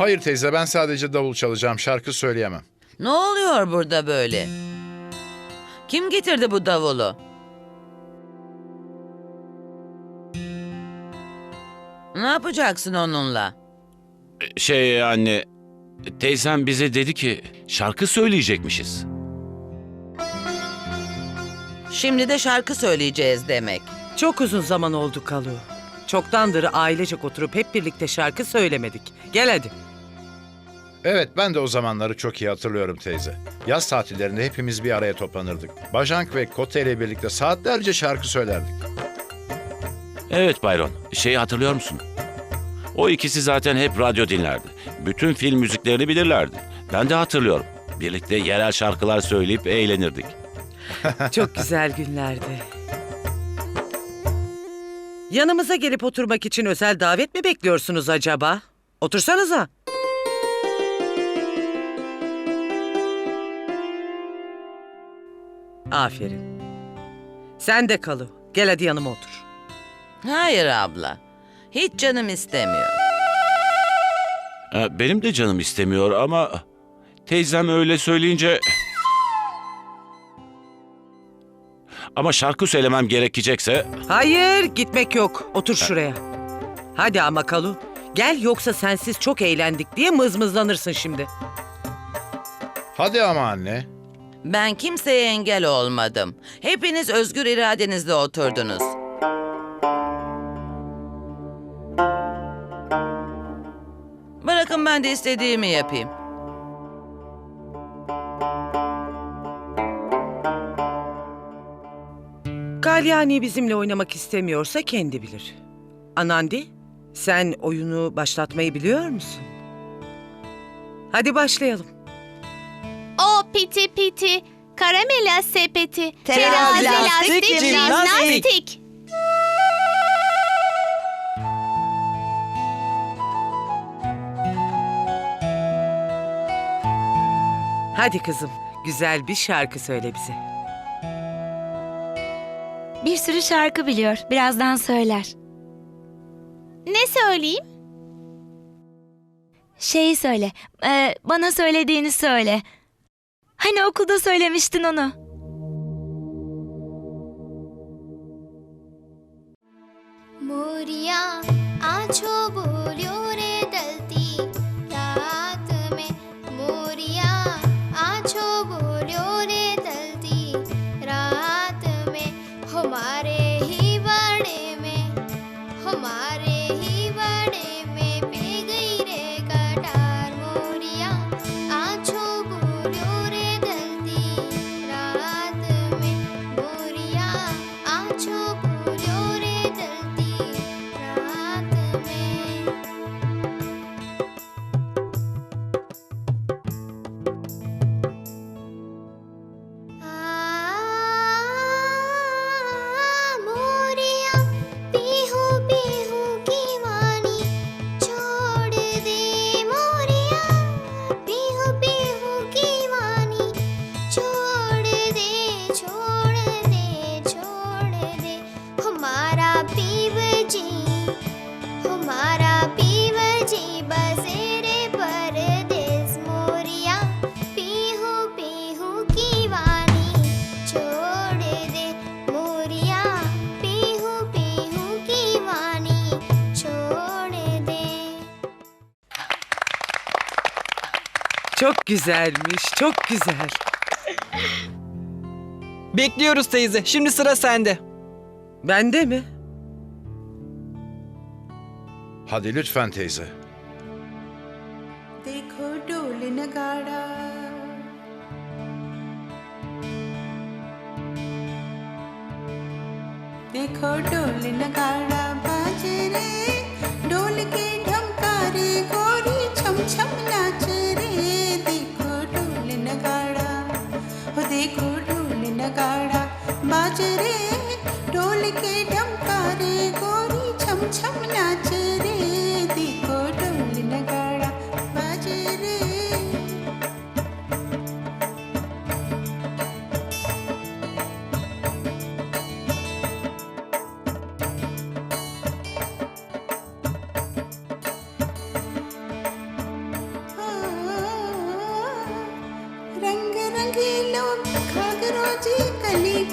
Hayır teyze ben sadece davul çalacağım şarkı söyleyemem. Ne oluyor burada böyle? Kim getirdi bu davulu? Ne yapacaksın onunla? Şey anne, teyzem bize dedi ki şarkı söyleyecekmişiz. Şimdi de şarkı söyleyeceğiz demek. Çok uzun zaman oldu Kalu. Çoktandır ailecek oturup hep birlikte şarkı söylemedik. Gel hadi. Evet ben de o zamanları çok iyi hatırlıyorum teyze. Yaz tatillerinde hepimiz bir araya toplanırdık. Bajank ve Kote ile birlikte saatlerce şarkı söylerdik. Evet Bayron, şeyi hatırlıyor musun? O ikisi zaten hep radyo dinlerdi. Bütün film müziklerini bilirlerdi. Ben de hatırlıyorum. Birlikte yerel şarkılar söyleyip eğlenirdik. Çok güzel günlerdi. Yanımıza gelip oturmak için özel davet mi bekliyorsunuz acaba? Otursanıza. Aferin. Sen de Kalu. Gel hadi yanıma otur. Hayır abla. Hiç canım istemiyor. Benim de canım istemiyor ama teyzem öyle söyleyince... Ama şarkı söylemem gerekecekse Hayır, gitmek yok. Otur şuraya. Hadi ama Kalu. Gel yoksa sensiz çok eğlendik diye mızmızlanırsın şimdi. Hadi ama anne. Ben kimseye engel olmadım. Hepiniz özgür iradenizle oturdunuz. Bırakın ben de istediğimi yapayım. Galyani bizimle oynamak istemiyorsa kendi bilir. Anandi, sen oyunu başlatmayı biliyor musun? Hadi başlayalım. Piti piti, karamela sepeti, Terazi, lastik, jimnastik. Hadi kızım, güzel bir şarkı söyle bize. Bir sürü şarkı biliyor. Birazdan söyler. Ne söyleyeyim? Şeyi söyle. e, bana söylediğini söyle. Hani okulda söylemiştin onu. Moriya आछो बोलियो रे दलती रात में मोरिया आछो बोलियो रे दलती रात में हमारे Çok güzelmiş, çok güzel. Bekliyoruz teyze. Şimdi sıra sende. Bende mi? Hadi lütfen teyze. देखो डोल नगाड़ा देखो डोल नगाड़ा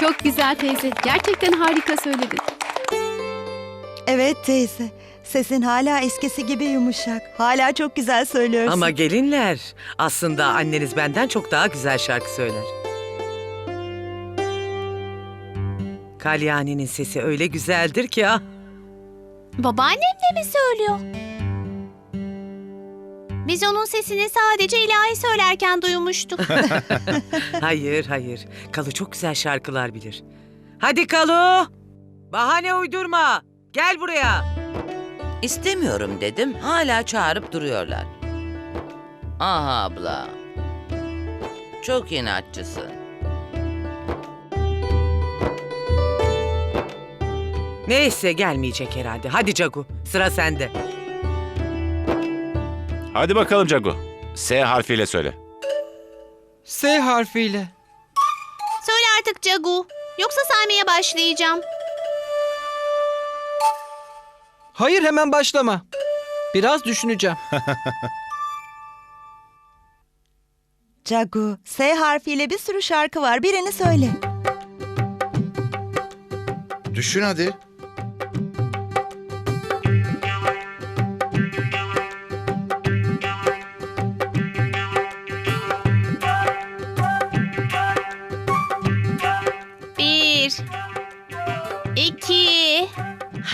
Çok güzel teyze. Gerçekten harika söyledin. Evet teyze. Sesin hala eskisi gibi yumuşak. Hala çok güzel söylüyorsun. Ama gelinler aslında anneniz benden çok daha güzel şarkı söyler. Kalyani'nin sesi öyle güzeldir ki ah. Babaannem de mi söylüyor? Biz onun sesini sadece ilahi söylerken duymuştuk. Hayır hayır. Kalu çok güzel şarkılar bilir. Hadi Kalu. Bahane uydurma. Gel buraya. İstemiyorum dedim. Hala çağırıp duruyorlar. Aha abla. Çok inatçısın. Neyse gelmeyecek herhalde. Hadi Cagu sıra sende. Hadi bakalım Cagu. S harfiyle söyle. S harfiyle. Söyle artık Cagu. Yoksa saymaya başlayacağım. Hayır hemen başlama. Biraz düşüneceğim. Cagu, S harfiyle bir sürü şarkı var. Birini söyle. Düşün hadi.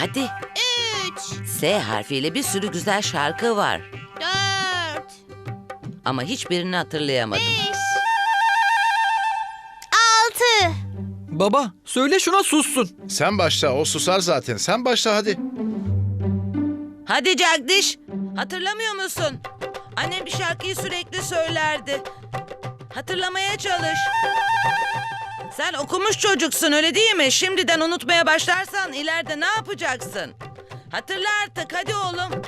Hadi. Üç. S harfiyle bir sürü güzel şarkı var. Dört. Ama hiçbirini hatırlayamadım. Beş. Altı. Baba söyle şuna sussun. Sen başla o susar zaten. Sen başla hadi. Hadi Cagdiş. Hatırlamıyor musun? Annem bir şarkıyı sürekli söylerdi. Hatırlamaya çalış. Sen okumuş çocuksun öyle değil mi? Şimdiden unutmaya başlarsan ileride ne yapacaksın? Hatırla artık hadi oğlum.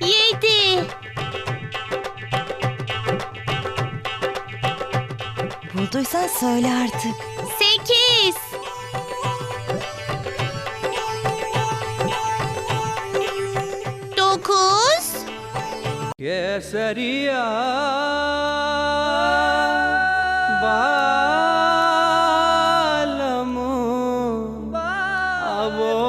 Yedi. Bulduysan söyle artık. Sekiz. Dokuz. Keseria và